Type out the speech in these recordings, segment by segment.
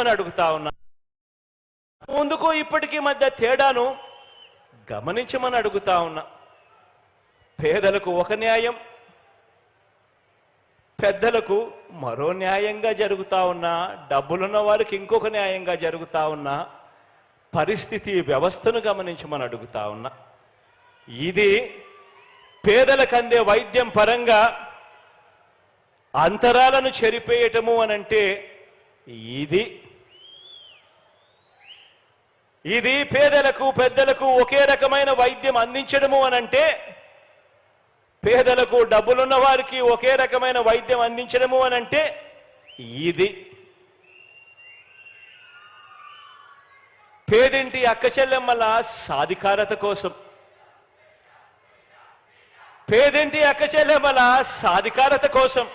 అని అడుగుతా ఉన్నా. ముందుకు ఇప్పటికీ మధ్య తేడాను గమనించమని అడుగుతా ఉన్నా. పేదలకు ఒక న్యాయం పెద్దలకు మరో న్యాయంగా జరుగుతా ఉన్నా డబ్బులున్న వారికి ఇంకొక న్యాయంగా జరుగుతా ఉన్నా పరిస్థితి వ్యవస్థను గమనించమని అడుగుతా ఉన్నా. ఇది పేదలకు అందే వైద్యం పరంగా అంతరాలను చెరిపేయటము అనంటే ఇది ఇది పేదలకు పెద్దలకు ఒకే రకమైన వైద్యం అందించడము అనంటే పేదలకు డబ్బులున్న వారికి ఒకే రకమైన వైద్యం అందించడము అనంటే ఇది. పేదింటి అక్క చెల్లెమ్మల సాధికారత కోసం. పేదింటి అక్క చెల్లెమ్మల సాధికారత కోసం.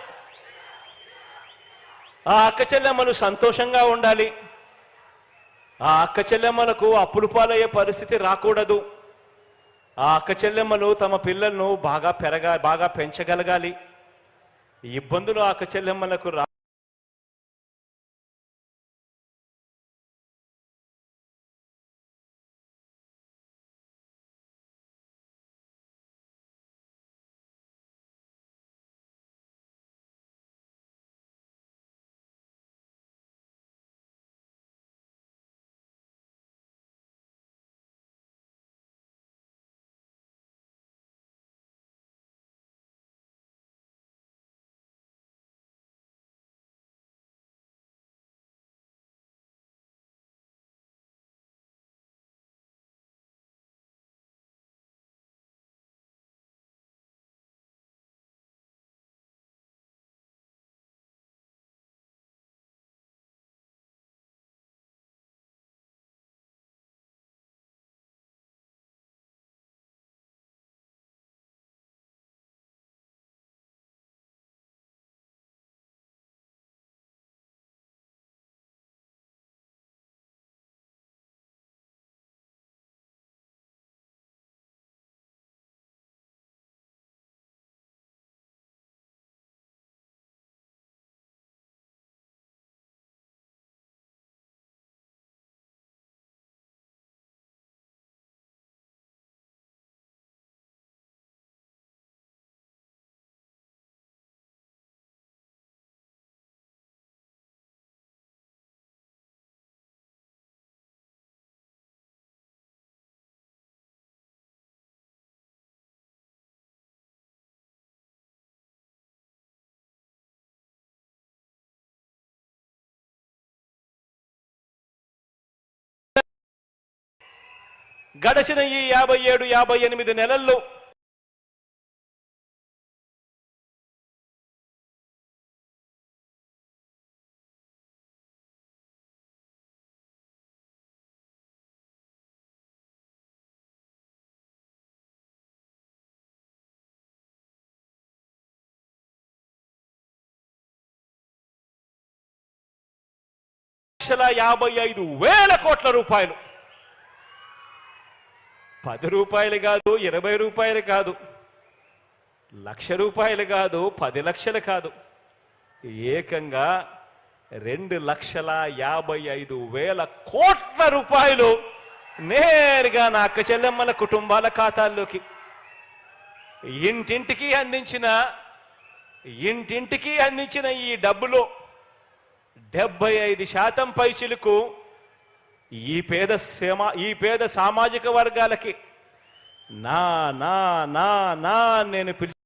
ఆ అక్క చెల్లెమ్మలు సంతోషంగా ఉండాలి. ఆ అక్క చెల్లెమ్మలకు అప్పులు పాలయ్యే పరిస్థితి రాకూడదు. ఆ అక్క చెల్లెమ్మలు తమ పిల్లలను బాగా పెరగా బాగా పెంచగలగాలి. ఇబ్బందులు ఆ అక్క చెల్లెమ్మలకు రా గడిచిన ఈ యాభై ఏడు యాభై ఎనిమిది నెలల్లో లక్షల యాభై ఐదు వేల కోట్ల రూపాయలు. పది రూపాయలు కాదు ఇరవై రూపాయలు కాదు. లక్ష రూపాయలు కాదు పది లక్షలు కాదు. ఏకంగా రెండు లక్షల యాభై ఐదు వేల కోట్ల రూపాయలు నేరుగా నా అక్క చెల్లెమ్మల కుటుంబాల ఖాతాల్లోకి. ఇంటింటికి అందించిన ఇంటింటికి అందించిన ఈ డబ్బులో డెబ్బై ఐదు శాతం పైచిలకు ఈ పేద సేమా ఈ పేద సామాజిక వర్గాలకి నా నా నా నా నేను పిలిచి